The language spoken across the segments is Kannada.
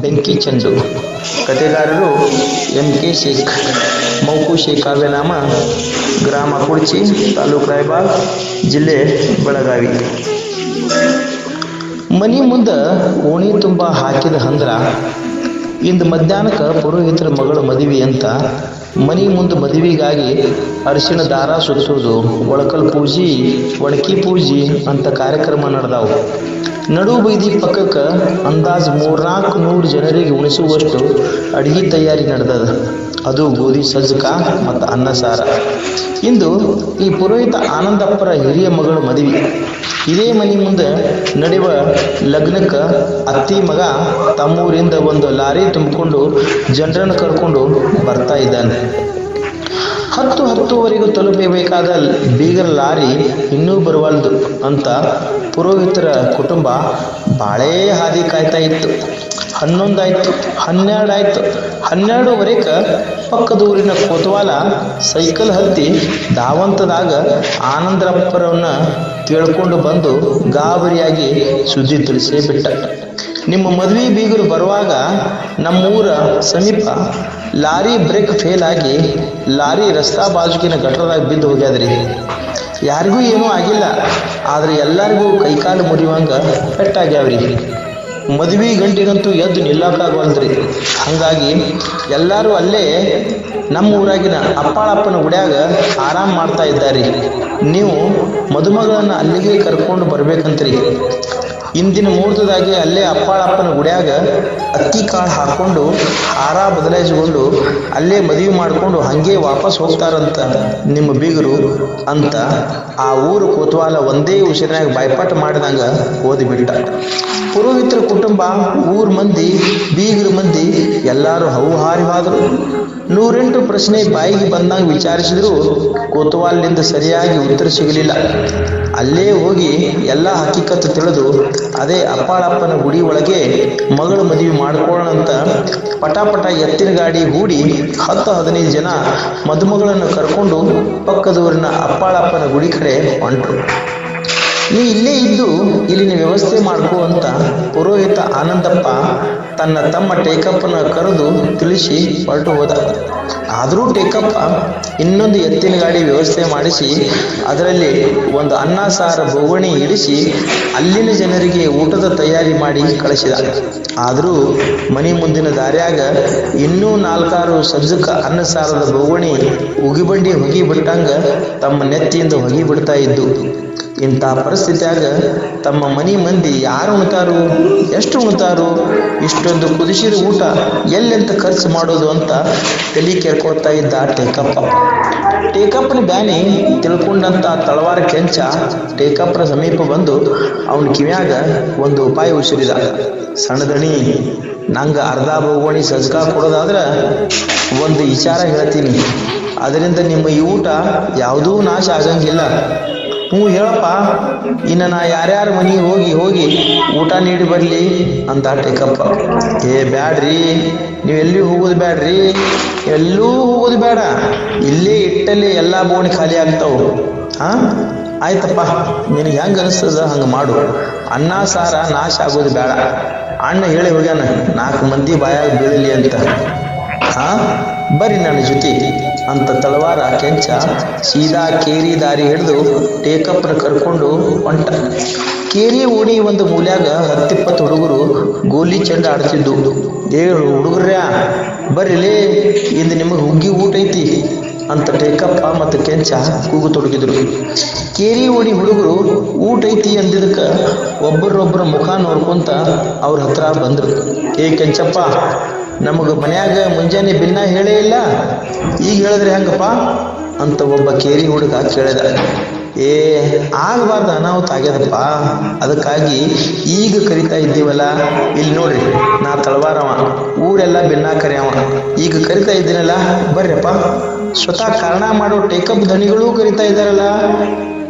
ಬೆಂಕಿ ಚಂದು ಕತೆಗಾರರು ಎಂ ಕೆ ಶೇಖ್ ಮೌಕು ಶೇಖ್ ಕಾವ್ಯನಾಮ, ಗ್ರಾಮ ಕುಡ್ಚಿ, ತಾಲೂಕು ರಾಯಬಾಗ್, ಜಿಲ್ಲೆ ಬೆಳಗಾವಿ. ಮನಿ ಮುಂದೆ ಓಣಿ ತುಂಬ ಹಾಕಿದ ಹಂದ್ರ, ಇಂದು ಮಧ್ಯಾಹ್ನಕ್ಕೆ ಪುರೋಹಿತರ ಮಗಳ ಮದುವೆ ಅಂತ ಮನಿ ಮುಂದೆ ಮದುವೆಗಾಗಿ ಅರಿಶಿಣ ದಾರ ಸುತ್ತೋದು ಒಳಕಲ್ ಪೂಜಿ, ಒಣಕಿ ಪೂಜಿ ಅಂತ ಕಾರ್ಯಕ್ರಮ ನಡೆದಾವು. ನಡು ಬೀದಿ ಪಕ್ಕಕ್ಕೆ ಅಂದಾಜು ಮೂರ್ನಾಲ್ಕು ನೂರು ಜನರಿಗೆ ಉಣಿಸುವಷ್ಟು ಅಡಿಗೆ ತಯಾರಿ ನಡೆದದ. ಅದು ಗೋಧಿ ಸಜ್ಜಕ ಮತ್ತು ಅನ್ನ ಸಾರ. ಇಂದು ಈ ಪುರೋಹಿತ ಆನಂದಪ್ಪರ ಹಿರಿಯ ಮಗಳ ಮದುವೆ. ಇದೇ ಮನೆ ಮುಂದೆ ನಡೆಯುವ ಲಗ್ನಕ್ಕೆ ಅತ್ತಿ ಮಗ ತಮ್ಮೂರಿಂದ ಒಂದು ಲಾರಿ ತುಂಬಿಕೊಂಡು ಜನರನ್ನು ಕರ್ಕೊಂಡು ಬರ್ತಾ ಇದ್ದಾನೆ. ಹತ್ತು ಹತ್ತುವರೆಗೂ ತಲುಪಬೇಕಾದ ಬೀಗರ್ ಲಾರಿ ಇನ್ನೂ ಬರುವಲ್ದು ಅಂತ ಪುರೋಹಿತರ ಕುಟುಂಬ ಬಾಳೇ ಹಾದಿ ಕಾಯ್ತಾ ಇತ್ತು. ಹನ್ನೊಂದಾಯ್ತು, ಹನ್ನೆರಡಾಯ್ತು ಹನ್ನೆರಡುವರೆಗೆ ಪಕ್ಕದ ಊರಿನ ಕೋತವಾಲ ಸೈಕಲ್ ಹತ್ತಿ ಧಾವಂತದಾಗ ಆನಂದರಪ್ಪರವನ್ನ ತಿಳ್ಕೊಂಡು ಬಂದು ಗಾಬರಿಯಾಗಿ ಸುದ್ದಿ ತಿಳಿಸೇ ಬಿಟ್ಟ. ನಿಮ್ಮ ಮದುವೆ ಬೀಗರು ಬರುವಾಗ ನಮ್ಮೂರ ಸಮೀಪ ಲಾರಿ ಬ್ರೇಕ್ ಫೇಲ್ ಆಗಿ ಲಾರಿ ರಸ್ತಾ ಬಾಜುಕಿನ ಗಟ್ರದಾಗ ಬಿದ್ದು ಹೋಗ್ಯಾದ್ರಿ. ಯಾರಿಗೂ ಏನೂ ಆಗಿಲ್ಲ, ಆದ್ರೆ ಎಲ್ಲರಿಗೂ ಕೈಕಾಲು ಮುರಿಯುವಂಗ ಪೆಟ್ಟಾಗ್ಯಾವ್ರಿ. ಮದುವೆ ಗಂಟಿಗಂತೂ ಎದ್ದು ನಿಲ್ಲಕ್ಕಾಗವಲ್ದ್ರಿ ಹಂಗಾಗಿ ಎಲ್ಲರೂ ಅಲ್ಲೇ ನಮ್ಮ ಊರಾಗಿನ ಅಪ್ಪಾಳಪ್ಪನ ಗುಡ್ಯಾಗ ಆರಾಮ್ ಮಾಡ್ತಾ ಇದ್ದಾರೆ ನೀವು ಮದುಮಗಳನ್ನ ಅಲ್ಲಿಗೆ ಕರ್ಕೊಂಡು ಬರ್ಬೇಕಂತ್ರಿ. ಇಂದಿನ ಮುಹೂರ್ತದಾಗೆ ಅಲ್ಲೇ ಅಪ್ಪಾಳಪ್ಪನ ಗುಡಿಯಾಗ ಅಕ್ಕಿ ಕಾಳು ಹಾಕೊಂಡು ಹಾರ ಬದಲಾಯಿಸಿಕೊಂಡು ಅಲ್ಲೇ ಮದುವೆ ಮಾಡಿಕೊಂಡು ಹಾಗೆ ವಾಪಸ್ ಹೋಗ್ತಾರಂತ ನಿಮ್ಮ ಬೀಗರು ಅಂತ ಆ ಊರು ಕೋತ್ವಾಲ ಒಂದೇ ಉಸಿರಿನಾಗ ಬಾಯ್ಪಾಟ ಮಾಡಿದಂಗ ಓದಿಬಿಟ್ಟ. ಪುರೋಹಿತರ ಕುಟುಂಬ ಊರ್ ಮಂದಿ, ಬೀಗರ ಮಂದಿ ಎಲ್ಲರೂ ಹೌಹಾರಿ ಹೋದರು. ನೂರೆಂಟು ಪ್ರಶ್ನೆ ಬಾಯಿಗೆ ಬಂದಾಗ ವಿಚಾರಿಸಿದ್ರು. ಕೋತವಾಲ್ನಿಂದ ಸರಿಯಾಗಿ ಉತ್ತರ ಸಿಗಲಿಲ್ಲ. ಅಲ್ಲೇ ಹೋಗಿ ಎಲ್ಲ ಹಕ್ಕಿಕತ್ತು ತಿಳಿದು, ಅದೇ ಅಪ್ಪಾಳಪ್ಪನ ಗುಡಿ ಒಳಗೆ ಮಗಳು ಮದುವೆ ಮಾಡ್ಕೊಳ್ಳೋಣ ಅಂತ ಪಟಾಪಟ ಎತ್ತಿನ ಗಾಡಿ ಹೂಡಿ ಹತ್ತು ಹದಿನೈದು ಜನ ಮದುಮಗಳನ್ನು ಕರ್ಕೊಂಡು ಪಕ್ಕದೂರಿನ ಅಪ್ಪಾಳಪ್ಪನ ಗುಡಿ ಕಡೆ ಹೊಂಟರು. ನೀ ಇಲ್ಲೇ ಇದ್ದು ಇಲ್ಲಿನ ವ್ಯವಸ್ಥೆ ಮಾಡ್ಕೋ ಅಂತ ಪುರೋಹಿತ ಆನಂದಪ್ಪ ತನ್ನ ತಮ್ಮ ಟೇಕಪ್ಪನ ಕರೆದು ತಿಳಿಸಿ ಹೊರಟು ಹೋದ. ಆದರೂ ಟೇಕಪ್ಪ ಇನ್ನೊಂದು ಎತ್ತಿನ ಗಾಡಿ ವ್ಯವಸ್ಥೆ ಮಾಡಿಸಿ ಅದರಲ್ಲಿ ಒಂದು ಅನ್ನ ಸಾರ ಬೋಗಣಿ ಇಡಿಸಿ ಅಲ್ಲಿನ ಜನರಿಗೆ ಊಟದ ತಯಾರಿ ಮಾಡಿ ಕಳಿಸಿದ. ಆದರೂ ಮನೆ ಮುಂದಿನ ದಾರಿಯಾಗ ಇನ್ನೂ ನಾಲ್ಕಾರು ಸಜ್ಜಕ ಅನ್ನ ಸಾರದ ಬೋಗಣಿ ಉಗಿಬಂಡಿ ಹೊಗಿ ಬಿಟ್ಟಂಗ ತಮ್ಮ ನೆತ್ತಿಯಿಂದ ಹೊಗಿ ಬಿಡ್ತಾ ಇದ್ದು. ಇಂಥ ಪರಿಸ್ಥಿತಿಯಾಗ ತಮ್ಮ ಮನಿ ಮಂದಿ ಯಾರು ಉಣ್ತಾರು? ಎಷ್ಟು ಉಣ್ತಾರು? ಇಷ್ಟೊಂದು ಕುದಿಸಿದ ಊಟ ಎಲ್ಲೆಂತ ಖರ್ಚು ಮಾಡೋದು ಅಂತ ತಲೆ ಕೇಳ್ಕೊಳ್ತಾ ಇದ್ದ ಟೇಕಪ್ಪ. ಟೇಕಪ್ಪನ ಬ್ಯಾನಿ ತಿಳ್ಕೊಂಡಂತ ತಳವಾರ ಕೆಂಚ ಟೇಕಪ್ಪನ ಸಮೀಪ ಬಂದು ಅವನ ಕಿವ್ಯಾಗ ಒಂದು ಉಪಾಯ ಉಸಿರಿದ ಸಣ್ಣದಣಿ, ನಂಗೆ ಅರ್ಧ ಬೋಗೋಣಿ ಸಜ್ಕ ಕೊಡೋದಾದ್ರೆ ಒಂದು ವಿಚಾರ ಹೇಳ್ತೀನಿ. ಅದರಿಂದ ನಿಮ್ಮ ಈ ಊಟ ಯಾವುದೂ ನಾಶ ಆಗಂಗಿಲ್ಲ. ಹ್ಞೂ, ಹೇಳಪ್ಪ. ಇನ್ನು ನಾ ಯಾರ್ಯಾರ ಮನೆಗೆ ಹೋಗಿ ಹೋಗಿ ಊಟ ನೀಡಿ ಬರಲಿ ಅಂತ ಟೇಕಪ್ಪ ಏ, ಬ್ಯಾಡ್ರಿ. ನೀವು ಎಲ್ಲಿ ಹೋಗೋದು ಬ್ಯಾಡ್ರಿ. ಎಲ್ಲೂ ಹೋಗೋದು ಬೇಡ ಇಲ್ಲೇ ಇಟ್ಟಲ್ಲಿ ಎಲ್ಲ ಬೋಣಿ ಖಾಲಿ ಆಗ್ತಾವು. ಹಾಂ? ಆಯ್ತಪ್ಪ. ನಿನಗೆ ಹೆಂಗೆ ಅನಿಸ್ತದ ಹಂಗೆ ಮಾಡು. ಅನ್ನ, ಸಾರ ನಾಶ ಆಗೋದು ಬೇಡ ಅಣ್ಣ ಹೇಳಿ ಹೋಗ್ಯಾನ, ನಾಲ್ಕು ಮಂದಿ ಬಾಯಾಗ ಬೀಳಲಿ ಅಂತ. ಹಾ? ಬರ್ರಿ ನನ್ನ ಜೊತೆ. ಅಂತ ತಳವಾರ ಕೆಂಚ ಸೀದಾ ಕೇರಿ ದಾರಿ ಹಿಡಿದು ಟೇಕಪ್ನ ಕರ್ಕೊಂಡು ಹೊಂಟ. ಕೇರಿ ಓಣಿ ಒಂದು ಮೂಲ್ಯಾಗ ಹತ್ತಿಪ್ಪತ್ತು ಹುಡುಗರು ಗೋಲಿ ಚೆಂಡ ಆಡ್ತಿದ್ದು. ಏಳು ಹುಡುಗರ್ಯಾ ಬರ್ರಿಲೇ ಇಂದು ನಿಮಗೆ ಹುಗ್ಗಿ ಊಟ ಐತಿ ಅಂತ ಟೇಕಪ್ಪ ಮತ್ತು ಕೆಂಚ ಕೂಗು ತೊಡಗಿದ್ರು. ಕೇರಿ ಓಡಿ ಹುಡುಗರು ಊಟ ಐತಿ ಅಂದಿದ್ದಕ್ಕೆ ಒಬ್ಬರೊಬ್ಬರ ಮುಖ ನೋಡ್ಕೊಂತ ಅವ್ರ ಹತ್ರ ಬಂದರು. ಏ ಕೆಂಚಪ್ಪ, ನಮಗೆ ಮನ್ಯಾಗ ಮುಂಜಾನೆ ಭಿನ್ನ ಹೇಳೇ ಇಲ್ಲ. ಈಗ ಹೇಳಿದ್ರೆ ಹೆಂಗಪ್ಪ? ಅಂತ ಒಬ್ಬ ಕೇರಿ ಹುಡುಗ ಕೇಳಿದ. ಏ, ಆಗಬಾರ್ದು ಅನಾಹುತ ಆಗ್ಯದಪ್ಪ. ಅದಕ್ಕಾಗಿ ಈಗ ಕರಿತಾ ಇದ್ದೀವಲ್ಲ, ಇಲ್ಲಿ ನೋಡ್ರಿ, ನಾ ತಳವಾರವ, ಊರೆಲ್ಲ ಭಿನ್ನ ಕರೆಯವ. ಈಗ ಕರಿತಾ ಇದ್ದೀನಲ್ಲ, ಬರ್ರಪ್ಪ. ಸ್ವತಃ ಕಾರಣ ಮಾಡೋ ಟೇಕಪ್ ಧನಿಗಳು ಕರಿತಾ ಇದ್ದಾರಲ್ಲ,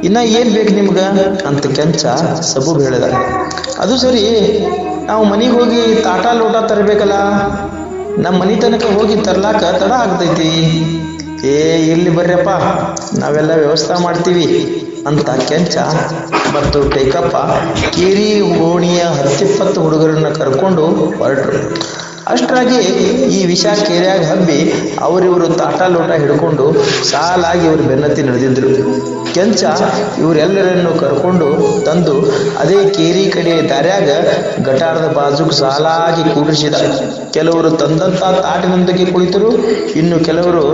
ಇನ್ನ ಏನ್ ಬೇಕು ನಿಮ್ಗ? ಅಂತ ಕೆಂಚ ಸಬು ಹೇಳಿದ ಅದು ಸರಿ, ನಾವು ಮನೆಗೆ ಹೋಗಿ ತಾಟ ಲೋಟ ತರಬೇಕಲ್ಲ ನಮ್ಮ ಮನೆ ತನಕ ಹೋಗಿ ತರ್ಲಾಕ ತಡ ಆಗ್ತೈತಿ. ಏ, ಇಲ್ಲಿ ಬರ್ರಪ್ಪ ನಾವೆಲ್ಲ ವ್ಯವಸ್ಥೆ ಮಾಡ್ತೀವಿ ಅಂತ ಕೆಂಚ ಮತ್ತು ಟೇಕಪ್ಪ ಕೇರಿ ಓಣಿಯ ಹತ್ತಿಪ್ಪತ್ತು ಹುಡುಗರನ್ನ ಕರ್ಕೊಂಡು ಹೊರಟ್ರು. ಅಷ್ಟರಾಗಿ ಈ ವಿಷ ಕೇರ್ಯಾಗ ಹಬ್ಬಿ ಅವರಿವರು ತಾಟ ಲೋಟ ಹಿಡ್ಕೊಂಡು ಸಾಲಾಗಿ ಇವರು ಬೆನ್ನತ್ತಿ ನಡೆದಿದ್ರು. ಕೆಂಚ ಇವರೆಲ್ಲರನ್ನು ಕರ್ಕೊಂಡು ತಂದು ಅದೇ ಕೇರಿ ಕಡೆ ದಾರ್ಯಾಗ ಗಟಾರದ ಬಾಜುಕ್ ಸಾಲಾಗಿ ಕೂಡಿಸಿದ. ಕೆಲವರು ತಂದಂತ ತಾಟಿನೊಂದಿಗೆ ಕುಳಿತರು, ಇನ್ನು ಕೆಲವರು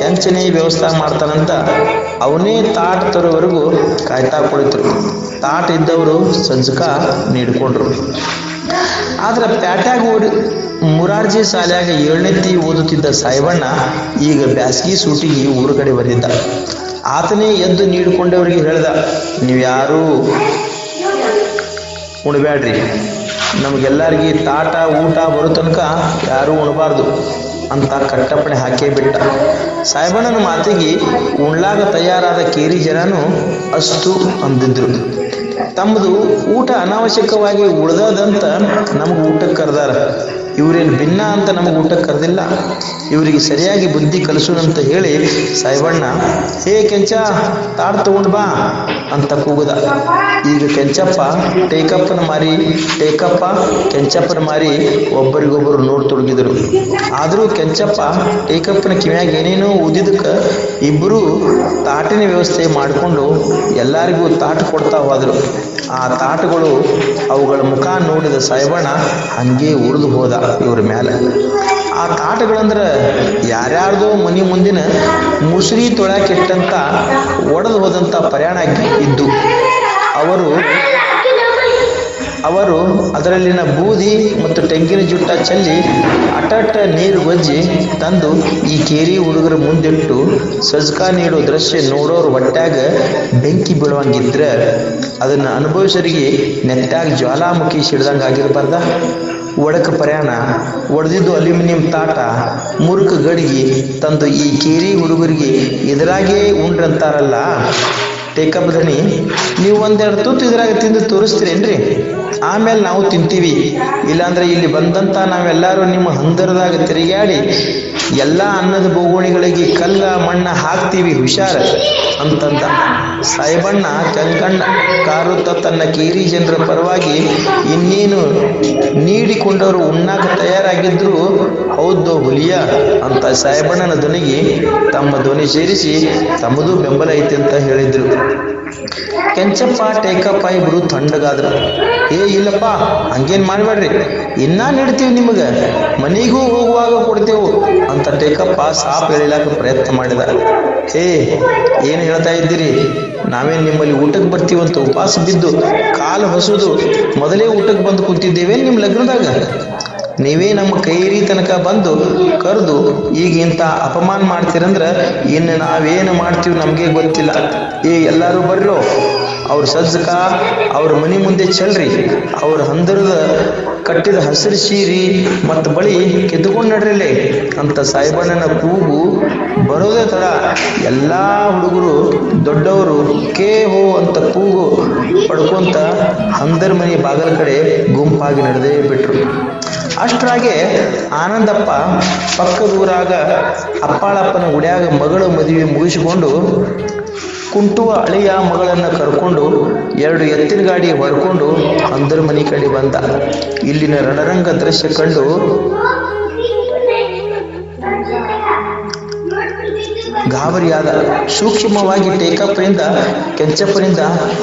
ಕೆಂಚನೇ ವ್ಯವಸ್ಥೆ ಮಾಡ್ತಾನಂತ ಅವನೇ ತಾಟ್ ತರೋವರೆಗೂ ಕಾಯ್ತಾ ಕುಳಿತರು. ತಾಟ ಇದ್ದವರು ಸಂಜಕ ನೀಡ್ಕೊಂಡ್ರು. ಆದ್ರೆ ಪ್ಯಾಟ್ಯಾಗ ಓಡಿ ಮುರಾರ್ಜಿ ಶಾಲ್ಯಾಗ ಏಳನೆತ್ತಿ ಓದುತ್ತಿದ್ದ ಸಾಯಿಬಣ್ಣ ಈಗ ಬ್ಯಾಸಗಿ ಸೂಟಿಗೆ ಊರ ಕಡೆ ಬಂದಿದ್ದ. ಆತನೇ ಎದ್ದು ನೀಡಿಕೊಂಡವರಿಗೆ ಹೇಳ್ದ ನೀವ್ಯಾರೂ ಉಣಬ್ಯಾಡ್ರಿ. ನಮಗೆಲ್ಲರಿಗೆ ತಾಟ, ಊಟ ಬರೋ ತನಕ ಯಾರೂ ಉಣಬಾರ್ದು ಅಂತ ಕಟ್ಟಪ್ಪಣೆ ಹಾಕೇ ಬಿಟ್ಟ ಸಾಯಿಬಣ್ಣನ ಮಾತಿಗೆ ಉಣ್ಲಾಗ ತಯಾರಾದ ಕೇರಿ ಜನನು ಅಸ್ತು ಅಂದಿದ್ರು. ತಮ್ಮದು ಊಟ ಅನಾವಶ್ಯಕವಾಗಿ ಉಳ್ದದಂತ ನಮಗೆ ಊಟಕ್ಕೆ ಕರೆದಾರ. ಇವ್ರೇನು ಭಿನ್ನ ಅಂತ ನಮಗೆ ಊಟಕ್ಕೆ ಕರೆದಿಲ್ಲ. ಇವರಿಗೆ ಸರಿಯಾಗಿ ಬುದ್ಧಿ ಕಲಿಸೋಣಂತ ಹೇಳಿ ಸಾಯಿಬಣ್ಣ ಹೇ ಕೆಂಚ, ತಾಡ್ ತಗೊಂಡು ಬಾ ಅಂತ ಕೂಗದ. ಈಗ ಕೆಂಚಪ್ಪ, ಟೇಕಪ್ಪನ ಮಾರಿ, ಟೇಕಪ್ಪ, ಕೆಂಚಪ್ಪನ ಮಾರಿ ಒಬ್ಬರಿಗೊಬ್ಬರು ನೋಡ್ತೊಡಗಿದರು ಆದರೂ ಕೆಂಚಪ್ಪ, ಟೇಕಪ್ಪನ ಕಿವ್ಯಾಗ ಏನೇನೋ ಊದಿದಕ್ಕೆ ಇಬ್ಬರು ತಾಟಿನ ವ್ಯವಸ್ಥೆ ಮಾಡಿಕೊಂಡು ಎಲ್ಲರಿಗೂ ತಾಟ್ ಕೊಡ್ತಾ ಹೋದರು. ಆ ತಾಟಗಳು ಅವುಗಳ ಮುಖ ನೋಡಿದ ಸಾಯಿಬಣ್ಣ ಹಂಗೆ ಉಳಿದು ಹೋದ. ಇವ್ರ ಮ್ಯಾಲ. ಆ ತಾಟಗಳಂದ್ರೆ ಯಾರ್ಯಾರ್ದೋ ಮನೆ ಮುಂದಿನ ಮುಸುರಿ ತೊಳ್ಯಾಕಿಟ್ಟಂತ ಒಡೆದು ಹೋದಂಥ ಪ್ರಯಾಣ ಇದ್ದು. ಅವರು ಅವರು ಅದರಲ್ಲಿನ ಬೂದಿ ಮತ್ತು ತೆಂಗಿನ ಜುಟ್ಟ ಚಲ್ಲಿ ಅಟಟ ನೀರು ಗೊಜ್ಜಿ ತಂದು ಈ ಕೇರಿ ಹುಡುಗರ ಮುಂದಿಟ್ಟು ಸಜ್ಕ ನೀಡೋ ದೃಶ್ಯ ನೋಡೋರು ಹೊಟ್ಯಾಗ ಬೆಂಕಿ ಬೀಳುವಂಗಿದ್ರೆ ಅದನ್ನು ಅನುಭವಿಸರಿಗೆ ನೆಟ್ಟಾಗ ಜ್ವಾಲಾಮುಖಿ ಸಿಡ್ದಂಗೆ ಆಗಿರ್ಬಾರ್ದ. ಒಡಕ ಪ್ರಯಾಣ, ಒಡೆದಿದ್ದು ಅಲ್ಯೂಮಿನಿಯಂ ತಾಟ, ಮುರುಕ ಗಡಿಗೆ ತಂದು ಈ ಕೇರಿ ಹುಡುಗರಿಗೆ ಇದರಾಗೇ ಉಂಡ್ರಂತಾರಲ್ಲ. ಟೇಕಪ್ ಧಣಿ ನೀವು ಒಂದೆರಡು ತುತ್ತು ಇದ್ರಾಗ ತಿಂದು ತೋರಿಸ್ತೀರೇನ್ರಿ? ಆಮೇಲೆ ನಾವು ತಿಂತೀವಿ. ಇಲ್ಲಾಂದ್ರೆ ಇಲ್ಲಿ ಬಂದಂತ ನಾವೆಲ್ಲರೂ ನಿಮ್ಮ ಹಂದರದಾಗ ತಿರುಗಾಡಿ ಎಲ್ಲ ಅನ್ನದ ಬೋಗೋಣಿಗಳಿಗೆ ಕಲ್ಲ, ಮಣ್ಣ ಹಾಕ್ತೀವಿ ಹುಷಾರ ಅಂತಂದ. ಸಾಯಿಬಣ್ಣ ಕೆಂಕಣ್ಣ ಕಾರುತ್ತ ತನ್ನ ಕೇರಿ ಜನರ ಪರವಾಗಿ ಇನ್ನೇನು ನೀಡಿಕೊಂಡವರು ಉಣ್ಣಾಕ ತಯಾರಾಗಿದ್ರು, ಹೌದು ಹುಲಿಯ ಅಂತ ಸಾಯಿಬಣ್ಣನ ಧ್ವನಿಗೆ ತಮ್ಮ ಧ್ವನಿ ಸೇರಿಸಿ ತಮ್ಮದು ಬೆಂಬಲ ಐತೆ ಅಂತ ಹೇಳಿದ್ರು. ಕೆಂಚಪ್ಪ, ಟೇಕಪ್ಪ ಇಬ್ರು ತಣ್ಣಗಾದ್ರು ಏ, ಇಲ್ಲಪ್ಪ, ಹಂಗೇನ್ ಮಾಡ್ಬೇಡ್ರಿ. ಇನ್ನ ನೀಡ್ತೀವಿ ನಿಮಗೆ. ಮನೆಗೂ ಹೋಗುವಾಗ ಕೊಡ್ತೇವು ಅಂತ ಟೇಕಪ್ಪ ಸಾಪ್ ಹೇಳಿಲಾಕ ಪ್ರಯತ್ನ ಮಾಡಿದ. ಏ ಏನು ಹೇಳ್ತಾ ಇದ್ದೀರಿ? ನಾವೇನ್ ನಿಮ್ಮಲ್ಲಿ ಊಟಕ್ಕೆ ಬರ್ತೀವಂತ ಉಪವಾಸ ಬಿದ್ದು ಕಾಲು ಹಸುದು, ಮೊದಲೇ ಊಟಕ್ಕೆ ಬಂದು ಕೂತಿದ್ದೇವೆ ನಿಮ್ಮ ಲಗ್ನದಾಗ. ನೀವೇ ನಮ್ಮ ಕೈರಿ ತನಕ ಬಂದು ಕರೆದು ಈಗ ಇಂಥ ಅಪಮಾನ ಮಾಡ್ತೀರಂದ್ರೆ ಇನ್ನು ನಾವೇನು ಮಾಡ್ತೀವಿ ನಮಗೆ ಗೊತ್ತಿಲ್ಲ. ಏ, ಎಲ್ಲರೂ ಬರ್ರೋ. ಅವ್ರ ಸಜ್ಜಕ, ಅವ್ರ ಮನೆ ಮುಂದೆ ಚೆಲ್ರಿ ಅವ್ರ ಹಂದರದ ಕಟ್ಟಿದ ಹಸಿರು ಸೀರಿ ಮತ್ತು ಬಳಿ ಕೆದ್ದುಕೊಂಡು ನಡ್ರಿಲೆ ಅಂತ ಸಾಯಿಬಣ್ಣನ ಕೂಗು ಬರೋದೇ ತಡ. ಎಲ್ಲ ಹುಡುಗರು ದೊಡ್ಡವರು ಕೇ ಹೋ ಅಂತ ಕೂಗು ಪಡ್ಕೊಂತ ಹಂದರ್ ಮನೆ ಬಾಗಲ ಕಡೆ ಗುಂಪಾಗಿ ನಡೆದೇ ಬಿಟ್ರು. ಅಷ್ಟರಾಗೆ ಆನಂದಪ್ಪ ಪಕ್ಕದೂರಾಗ ಅಪ್ಪಾಳಪ್ಪನ ಗುಡಿಯಾಗ ಮಗಳ ಮದುವೆ ಮುಗಿಸಿಕೊಂಡು ಕುಂಟುವ ಅಳಿಯ ಮಗಳನ್ನ ಕರ್ಕೊಂಡು ಎರಡು ಎತ್ತಿನ ಗಾಡಿ ಹೊಡ್ಕೊಂಡು ಅಂದ್ರ ಮನೆ ಕಡೆ ಬಂದ. ಇಲ್ಲಿನ ರಣರಂಗ ದೃಶ್ಯ ಕಂಡು ಗಾಬರಿಯಾದ, ಸೂಕ್ಷ್ಮವಾಗಿ ಟೇಕಪ್ಪರಿಂದ ಕೆಂಚಪ್ಪನಿಂದ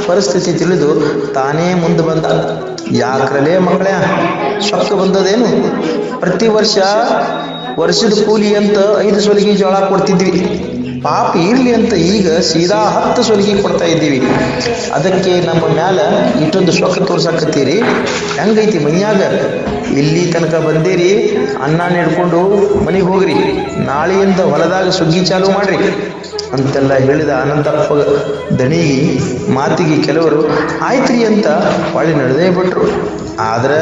ಪರಿಸ್ಥಿತಿ ತಿಳಿದು ತಾನೇ ಮುಂದೆ ಬಂದ. ಯಾಕ್ರಲೇ ಮಕ್ಕಳೇ ಸೊಕ್ಕ ಬಂದದೇನು? ಪ್ರತಿ ವರ್ಷ ವರ್ಷದ ಕೂಲಿ ಅಂತ ಐದು ಸೊಲಿಗೆ ಜೋಳ ಕೊಡ್ತಿದ್ವಿ. ಪಾಪ ಇರ್ಲಿ ಅಂತ ಈಗ ಸೀದಾ ಹತ್ತು ಸೊಲಿಗೆ ಕೊಡ್ತಾ ಇದ್ದೀವಿ. ಅದಕ್ಕೆ ನಮ್ಮ ಮ್ಯಾಲ ಇಷ್ಟೊಂದು ಶೋಕ ತೋರ್ಸಾಕತ್ತೀರಿ. ಹೆಂಗೈತಿ ಮನ್ಯಾಗ? ಇಲ್ಲಿ ತನಕ ಬಂದಿರಿ, ಅನ್ನ ನೆಡ್ಕೊಂಡು ಮನೆಗೆ ಹೋಗ್ರಿ. ನಾಳೆಯಿಂದ ಹೊಲದಾಗ ಸುಗ್ಗಿ ಚಾಲು ಮಾಡ್ರಿ. ಅಂತೆಲ್ಲ ಹೇಳಿದ ಅನಂತಪ್ಪ ದಣಿಗಿ ಮಾತಿಗೆ ಕೆಲವರು, ಆಯ್ತ್ರಿ ಅಂತ ಹೊಳಿ ನಡೆದೇ ಬಿಟ್ರು. ಆದ್ರೆ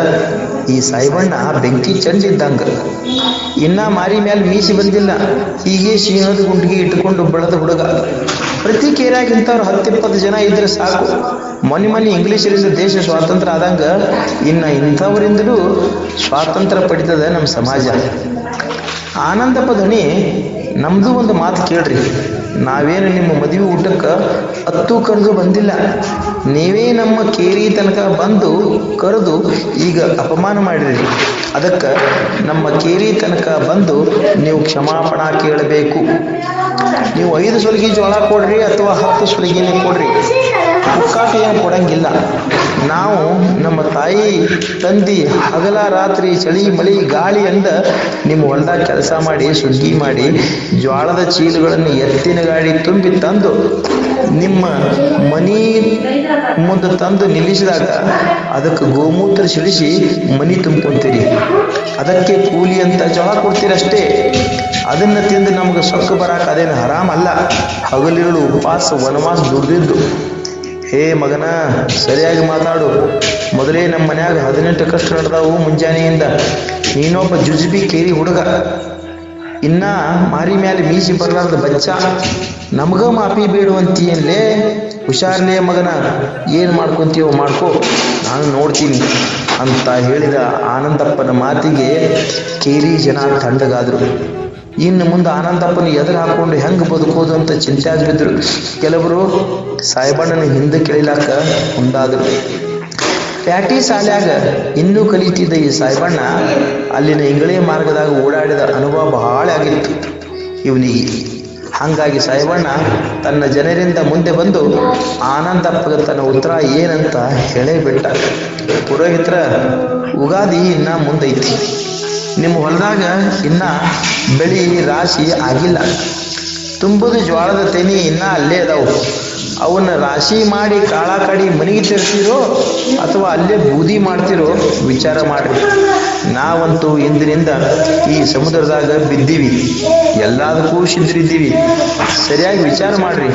ಈ ಸಾಯಿಬಣ್ಣ ಬೆಂಕಿ ಚಂಡಿದ್ದಂಗ. ಇನ್ನ ಮಾರಿ ಮ್ಯಾಲ ಮೀಸಿ ಬಂದಿಲ್ಲ. ಹೀಗೆ ಶೀನದ ಗುಂಡಿಗೆ ಇಟ್ಕೊಂಡು ಬೆಳೆದ ಹುಡುಗ. ಪ್ರತಿ ಕೇರ್ಯಾಗ ಇಂಥವ್ರು ಹತ್ತಿಪ್ಪತ್ತು ಜನ ಇದ್ರೆ ಸಾಕು. ಮೊನ್ನೆ ಮೊನ್ನೆ ಇಂಗ್ಲೀಷರಿಂದ ದೇಶ ಸ್ವಾತಂತ್ರ್ಯ ಆದಂಗ ಇನ್ನ ಇಂಥವರಿಂದಲೂ ಸ್ವಾತಂತ್ರ್ಯ ಪಡಿತದೆ ನಮ್ಮ ಸಮಾಜ. ಆನಂದಪ್ಪ ಧ್ವನಿ ನಮ್ಮದು ಒಂದು ಮಾತು ಕೇಳ್ರಿ. ನಾವೇನು ನಿಮ್ಮ ಮದುವೆ ಊಟಕ್ಕೆ ಹತ್ತು ಕರೆದು ಬಂದಿಲ್ಲ. ನೀವೇ ನಮ್ಮ ಕೇರಿ ತನಕ ಬಂದು ಕರೆದು ಈಗ ಅಪಮಾನ ಮಾಡಿರಿ ಅದಕ್ಕೆ ನಮ್ಮ ಕೇರಿ ತನಕ ಬಂದು ನೀವು ಕ್ಷಮಾಪಣಾ ಕೇಳಬೇಕು. ನೀವು ಐದು ಸುಲಿಗೆ ಜೋಳ ಕೊಡ್ರಿ ಅಥವಾ ಹತ್ತು ಸುಲಿಗೆನೇ ಕೊಡ್ರಿ. ಏನು ಕೊಡಂಗಿಲ್ಲ. ನಾವು ನಮ್ಮ ತಾಯಿ, ತಂದಿ, ಹಗಲ ರಾತ್ರಿ, ಚಳಿ, ಮಳಿ, ಗಾಳಿ ಅಂದ ನಿಮ್ಮ ಹೊಲ್ದಾಗ ಕೆಲಸ ಮಾಡಿ, ಸುಗ್ಗಿ ಮಾಡಿ, ಜ್ವಾಳದ ಚೀಲಗಳನ್ನು ಎತ್ತಿನ ಗಾಡಿ ತುಂಬಿ ತಂದು, ನಿಮ್ಮ ಮನಿ ಮುಂದೆ ತಂದು ನಿಲ್ಲಿಸಿದಾಗ ಅದಕ್ಕೆ ಗೋಮೂತ್ರ ಸಿಡಿಸಿ ಮನಿ ತುಂಬ್ಕೊಂತೀರಿ. ಅದಕ್ಕೆ ಕೂಲಿ ಅಂತ ಜೋಳ ಕೊಡ್ತೀರಷ್ಟೇ. ಅದನ್ನ ತಿಂದು ನಮ್ಗೆ ಸೊಕ್ಕು ಬರಾಕ ಅದೇನು ಹರಾಮಲ್ಲ ಹಗಲಿರುಳು ಉಪವಾಸ, ವನವಾಸ ದುಡ್ದಿದ್ದು. ಹೇ ಮಗನ, ಸರಿಯಾಗಿ ಮಾತಾಡು. ಮೊದಲೇ ನಮ್ಮ ಮನ್ಯಾಗ ಕಷ್ಟ ನಡೆದವು ಮುಂಜಾನೆಯಿಂದ. ನೀನೊಬ್ಬ ಜುಜುಬಿ ಕೇರಿ ಹುಡುಗ. ಇನ್ನ ಮಾರಿ ಮ್ಯಾಲೆ ಮೀಸಿ ಬರಲಾರ್ದ ಬಚ್ಚ. ನಮಗ ಮಾಪಿ ಬೇಡುವಂತೀಯನ್ಲೇ ಹುಷಾರ್ಲೇ ಮಗನ, ಏನು ಮಾಡ್ಕೊಂತೀವೋ ಮಾಡ್ಕೋ. ನಾನು ನೋಡ್ತೀನಿ ಅಂತ ಹೇಳಿದ ಆನಂದಪ್ಪನ ಮಾತಿಗೆ ಕೇರಿ ಜನ ತಂಡಗಾದ್ರು. ಇನ್ನು ಮುಂದೆ ಆನಂದಪ್ಪನ ಎದುರು ಹಾಕೊಂಡು ಹೆಂಗೆ ಬದುಕೋದು ಅಂತ ಚಿಂತೆ ಬಿದ್ರು. ಕೆಲವರು ಸಾಯಿಬಣ್ಣನ ಹಿಂದೆ ಕೇಳಿಲಾಕ ಮುಂದಾದರು. ಪ್ಯಾಟಿ ಶಾಲ್ಯಾಗ ಇನ್ನೂ ಕಲಿತಿದ್ದ ಈ ಸಾಯಿಬಣ್ಣ ಅಲ್ಲಿನ ಇಂಗಳೆ ಮಾರ್ಗದಾಗ ಓಡಾಡಿದ ಅನುಭವ ಬಹಳ ಆಗಿತ್ತು. ಇವನಿಗೆ ಹಾಗಾಗಿ ಸಾಯಿಬಣ್ಣ ತನ್ನ ಜನರಿಂದ ಮುಂದೆ ಬಂದು ಆನಂದಪ್ಪಗೆ ತನ್ನ ಉತ್ತರ ಏನಂತ ಹೇಳೇ ಬಿಟ್ಟ. ಪುರೋಹಿತ್ರ, ಉಗಾದಿ ಇನ್ನ ಮುಂದೈತಿ. ನಿಮ್ಮ ಹೊಲದಾಗ ಇನ್ನ ಬೆಳಿ ರಾಶಿ ಆಗಿಲ್ಲ. ತುಂಬುದು ಜ್ವಾಳದ ತೆನಿ ಇನ್ನ ಅಲ್ಲೇ ಅದಾವು. ಅವನ್ನ ರಾಶಿ ಮಾಡಿ ಕಾಳ ಕಡಿ ಮನೆಗೆ ತರ್ತಿರೋ ಅಥವಾ ಅಲ್ಲೇ ಬೂದಿ ಮಾಡ್ತಿರೋ ವಿಚಾರ ಮಾಡ್ರಿ. ನಾವಂತೂ ಇಂದಿನಿಂದ ಈ ಸಮುದ್ರದಾಗ ಬಿದ್ದೀವಿ. ಎಲ್ಲದಕ್ಕೂ ಸಿದ್ಧರಿದ್ದೀವಿ. ಸರಿಯಾಗಿ ವಿಚಾರ ಮಾಡ್ರಿ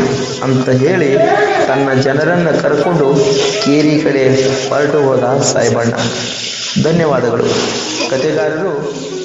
ಅಂತ ಹೇಳಿ ತನ್ನ ಜನರನ್ನ ಕರ್ಕೊಂಡು ಕೇರಿ ಕಡೆ ಹೊರಟು ಹೋದ ಸಾಯಿಬಣ್ಣ. ಧನ್ಯವಾದಗಳು. ಕತೆಗಾರರು ಎಂ ಕೆ ಶೇಖ್